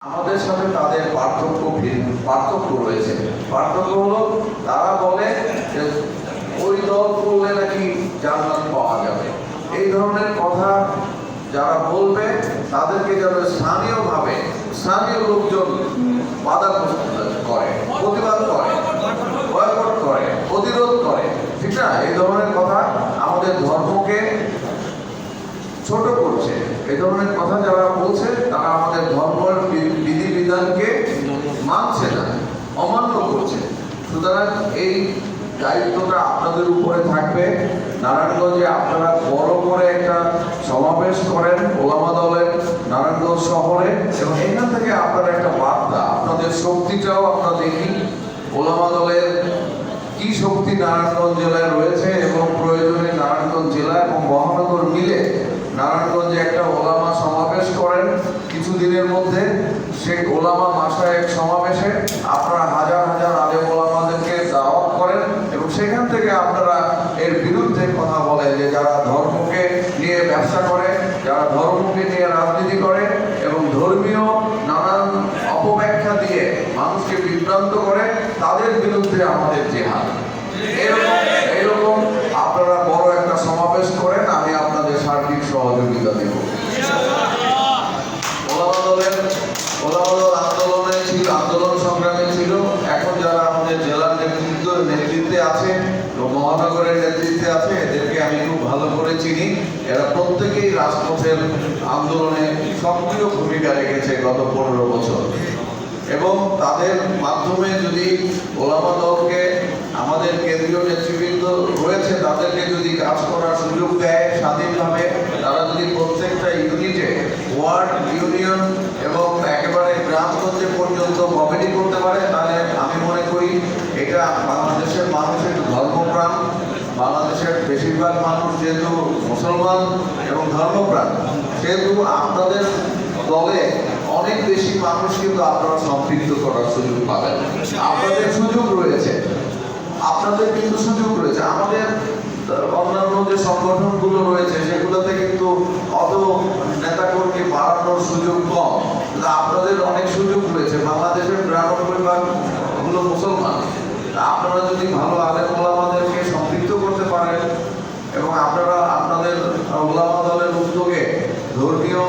আমাদের সাথে তাদের পার্থক্য পার্থক্য রয়েছে। পার্থক্য হলো, তারা বলে যে ওই দল করলে নাকি জান্নাত পাওয়া যাবে। এই ধরনের কথা যারা বলবে, তাদেরকে যেন স্থানীয়ভাবে স্থানীয় লোকজন বাধা করে, প্রতিবাদ করে, বয়কট করে, প্রতিরোধ করে। ঠিক না? এই ধরনের কথা আমাদের ধর্মকে ছোট করছে। এই ধরনের কথা যারা বলছে তারা আমাদের ধর্মের বি- বিধিবিধানকে মানছে না অমান্য করছে সুতরাং এই দায়িত্বটা আপনাদের উপরে থাকবে। নারায়ণগঞ্জে আপনারা বড় করে একটা সমাবেশ করেন ওলামা দলের নারায়ণগঞ্জ শহরে। এবং এখান থেকে আপনারা একটা বার্তা, আপনাদের শক্তিটাও আমরা দেখি ওলামা দলের কি শক্তি নারায়ণগঞ্জ জেলায় রয়েছে এবং প্রয়োজনে নারায়ণগঞ্জ জেলা এবং মহানগর মিলে নারায়ণগঞ্জে একটা ওলামা সমাবেশ করেন কিছুদিনের মধ্যে। সেই ওলামা মাসায় সমাবেশে আপনারা হাজার হাজার আলেম ওলামাদেরকে দাওয়াত করেন এবং সেখান থেকে আপনারা এর বিরুদ্ধে কথা বলেন যে যারা ধর্মকে নিয়ে ব্যবসা করে, যারা ধর্মকে নিয়ে রাজনীতি করে এবং ধর্মীয় নানান অপব্যাখ্যা দিয়ে মানুষকে বিভ্রান্ত করে, তাদের বিরুদ্ধে আমাদের জেহাদ। এরকম আপনারা বড় একটা সমাবেশ করেন, আমি আপনাদের সার্বিক সহযোগিতা দেব। ওলামা দলের, ওলামা আন্দোলনে আন্দোলন সংগ্রামে ছিল, এখন যারা আমাদের জেলার নেতৃত্ব, নেতৃত্বে আছে, মহানগরের নেতৃত্বে আছে এদেরকে আমি খুব ভালো করে চিনি। এরা প্রত্যেকেই রাজপথের আন্দোলনে সক্রিয় ভূমিকা রেখেছে গত পনেরো বছর। এবং তাদের মাধ্যমে যদি ওলামা দলকে আমাদের কেন্দ্রীয় নেতৃবৃন্দ রয়েছে, তাদেরকে যদি কাজ করার সুযোগ দেয় স্বাধীনভাবে, তারা যদি প্রত্যেকটা ইউনিটে, ওয়ার্ড, ইউনিয়ন এবং একেবারে গ্রামগঞ্জে পর্যন্ত কমিটি করতে পারে, তাহলে আমি মনে করি এটা বাংলাদেশের মানুষের ধর্মপ্রাণ, বাংলাদেশের বেশিরভাগ মানুষ, যেহেতু মুসলমান এবং ধর্মপ্রাণ, সেহেতু আপনাদের দলে অনেক বেশি মানুষ কিন্তু আপনারা সম্পৃক্ত করার সুযোগ পাবেন। আপনাদের সুযোগ রয়েছে। আপনাদের কিন্তু সুযোগ রয়েছে। আমাদের অন্যান্য যে সংগঠনগুলো রয়েছে, সেগুলোতে কিন্তু অত নেতাকর্মী বাড়ানোর সুযোগ কম। আপনাদের অনেক সুযোগ রয়েছে। বাংলাদেশের ভাগ হলো মুসলমান। আপনারা যদি ভালো আলেম ওলামাদেরকে সম্পৃক্ত করতে পারেন এবং আপনারা আপনাদের ওলামা দলের উদ্যোগে ধর্মীয়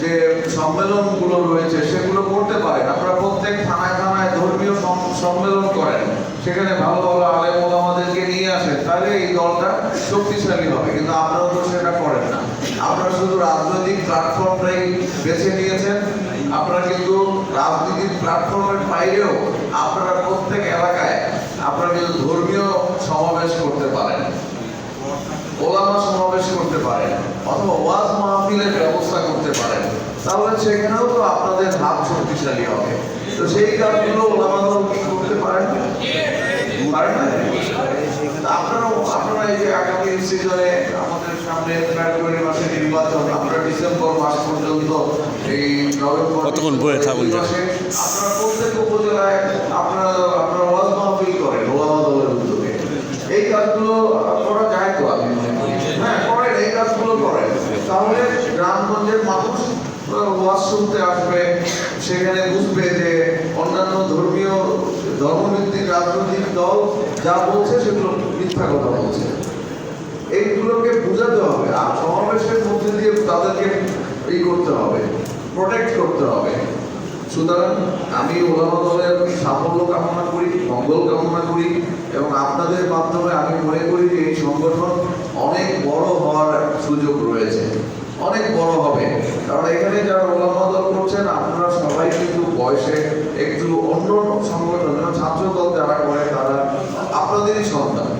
যে সম্মেলনগুলো রয়েছে, সেগুলো করতে পারেন। আপনারা প্রত্যেক থানায় থানায় ধর্মীয় সম্মেলন করেন। সেখানে ভালো ভালো আলেম ওলামাদেরকে নিয়ে আসেন। তাহলে এই দলটা শক্তিশালী হবে। কিন্তু আপনারা তো সেটা করেন না। আপনারা শুধু রাজনৈতিক প্ল্যাটফর্মটাই বেছে নিয়েছেন। আপনারা কিন্তু রাজনীতির প্ল্যাটফর্মের বাইরেও আপনারা প্রত্যেক এলাকায় আপনারা কিন্তু ধর্মীয় সমাবেশ করতে পারেন। ওলামা সমাবেশ করতে পারেন। অথবা ওয়াজ মাহফিলের পারেন। তাহলে সেখানেও তো আপনাদের হাত শক্তিশালী হবে। তো সেই কাজগুলো ওলামা কি করতে পারেন? পারেন না? তা আপনারা এই যে আগামী সিজনে আমাদের সামনে ফেব্রুয়ারি মাসে নির্বাচন আমরা ডিসেম্বর মাস পর্যন্ত এই নভেম্বর কতক্ষণ বয়ে থাকুন আপনারা প্রত্যেক উপজেলায় আপনারা আপনারা ওয়াজ মাহফিল করেন ওলামা উদ্যোগে। এই কাজগুলো করা যায় তো আমি মনে করি হ্যাঁ করেন এই কাজগুলো করেন। তাহলে গ্রামগঞ্জের মানুষ ওয়াজ শুনতে আসবে, সেখানে বুঝবে যে অন্যান্য ধর্মীয় ধর্মভিত্তিক রাজনৈতিক দল যা বলছে সেগুলো মিথ্যা কথা বলছে। এইগুলোকে বোঝাতে হবে আর সমাবেশের মধ্যে দিয়ে তাদেরকে ই করতে হবে প্রোটেক্ট করতে হবে। সুতরাং আমি ওলামা দলের সাফল্য কামনা করি, মঙ্গল কামনা করি এবং আপনাদের মাধ্যমে আমি মনে করি যে এই সংগঠন অনেক বড় হওয়ার সুযোগ রয়েছে অনেক বড় হবে। কারণ এখানে যারা ওলামা দল করছেন, আপনারা সবাই কিন্তু বয়সে একটু অন্য সংগঠন ছাত্র দল যারা করে, তারা আপনাদেরই সন্তান।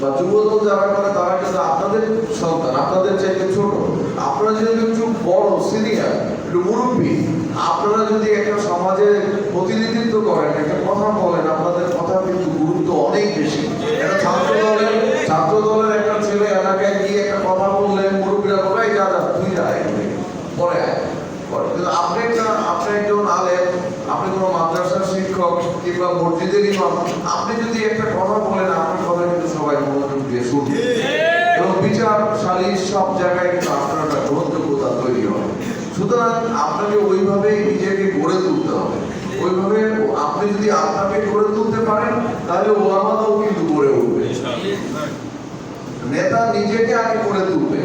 বা যুবদল যারা করে, তারা কিন্তু আপনাদের সন্তান, আপনাদের চাইতে ছোট। আপনারা যদি একটু বড়, সিনিয়র, একটু মুরব্বী, আপনারা যদি একটা সমাজে প্রতিনিধিত্ব করেন, একটা কথা বলেন, আপনাদের আপনি একজন আলেম আপনি কোনো মাদ্রাসার শিক্ষক কিংবা মসজিদের ইমাম আপনি যদি একটা কথা বলেন আপনার কথা কিন্তু সবাই মনোযোগ দিয়ে শুনবে এবং বিচার সালিশ সব জায়গায় কিন্তু আপনার একটা গ্রহণযোগ্যতা তৈরি হবে। সুতরাং আপনাকে ওইভাবেই নিজেকে গড়ে আপনি যদি আপনাকে গড়ে তুলতে পারেন তাহলে ওলামাদাও কিন্তু গড়ে উঠবে। নেতা নিজেকে আগে করে তুলবে।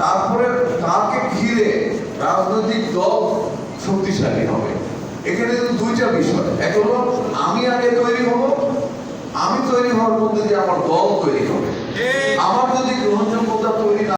তারপরে তাকে ঘিরে রাজনৈতিক দল শক্তিশালী হবে। এখানে কিন্তু দুইটা বিষয়। এক হলো আমি আগে তৈরি হব আমি তৈরি হওয়ার মধ্যে দিয়ে আমার দল তৈরি হবে। আমার যদি গ্রহণযোগ্যতা তৈরি না